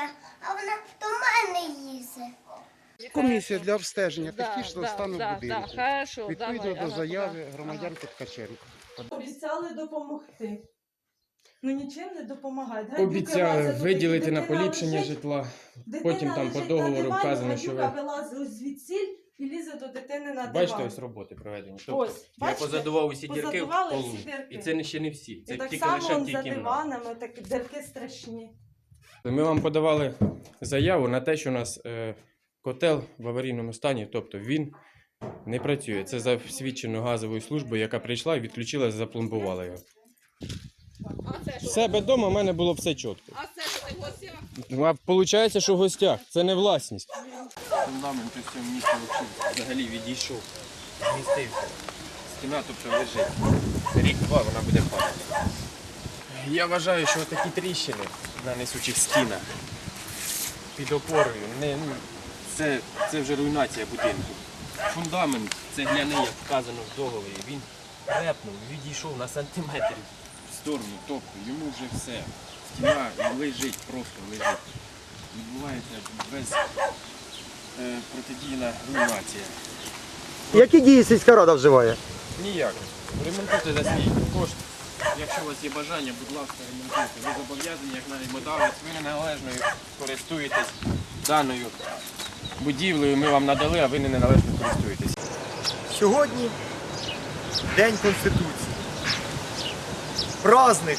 комісія, а вона до мене їздить. Комісія для обстеження Да, технічного да, стану да, будинку. Да, хорошо, Відповідно давай, до ага, заяви ага, громадянки Ткаченко. Обіцяли допомогти. Ну нічим не допомагають. Обіцяли виділити на поліпшення житла. Потім там по договору вказано, що ви- звідсіль і лізе до дитини на Бачите, ось роботи проведені. Тобто, Ось, я позадував усі дірки в полу. І це ще не всі. Це і так тільки само лише тій за диванами, такі дірки страшні. Ми вам подавали заяву на те, що у нас е, котел в аварійному стані, тобто він не працює. Це засвідчено газовою службою, яка прийшла і відключила, запломбувала його. В себе вдома в мене було все чітко. А це що ти гостя? Ну, виходить, що в гостях це не власність. Фундамент у цьому місці взагалі відійшов, змістився. Стіна, тобто лежить. Рік-два вона буде падати. Я вважаю, що такі тріщини на несучих стінах під опорою, не, ну, це, це вже руйнація будинку. Фундамент цегляний, як вказано в договорі, він репнув, відійшов на сантиметр в сторону, тобто йому вже все. Стіна лежить, просто лежить. Відбувається без е, протидійна руйнація. Які дії сільська рада вживає? Ніяк. Ремонтуйте за свій кошт. Якщо у вас є бажання, будь ласка, ремонтуйте. Ви зобов'язані, як навіть наймодавець, ви неналежною користуєтесь даною будівлею. Ми вам надали, а ви не неналежно користуєтесь. Сьогодні День Конституції. Праздник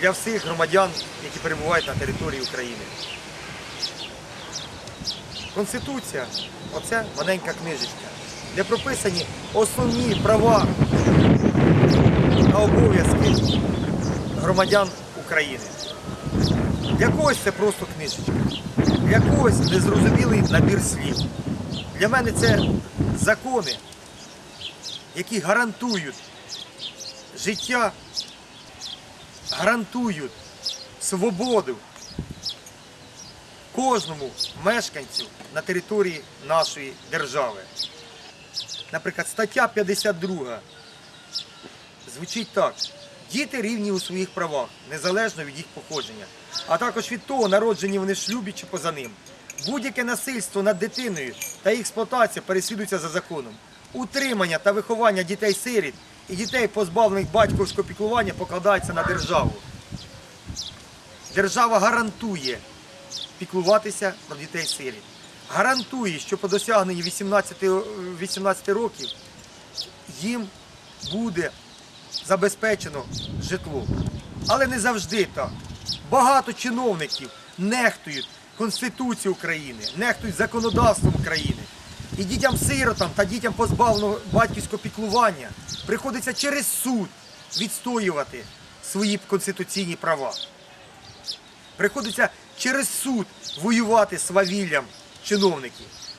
для всіх громадян, які перебувають на території України. Конституція оце маленька книжечка, де прописані основні права та обов'язки громадян України. Для когось це просто книжечка, для когось незрозумілий набір слів. Для мене це закони, які гарантують життя, гарантують свободу кожному мешканцю на території нашої держави. Наприклад, стаття 52 звучить так. Діти рівні у своїх правах, незалежно від їх походження, а також від того, народжені вони шлюбі чи поза ним. Будь-яке насильство над дитиною та їх експлуатація переслідується за законом. Утримання та виховання дітей-сиріт і дітей, позбавлених батьківського піклування, покладається на державу. Держава гарантує піклуватися про дітей-сиріт. Гарантує, що по досягненні 18, 18 років їм буде забезпечено житло. Але не завжди так. Багато чиновників нехтують Конституцією України, нехтують законодавством України. І дітям-сиротам та дітям позбавленого батьківського піклування приходиться через суд відстоювати свої конституційні права. Приходиться через суд воювати свавіллям чиновників.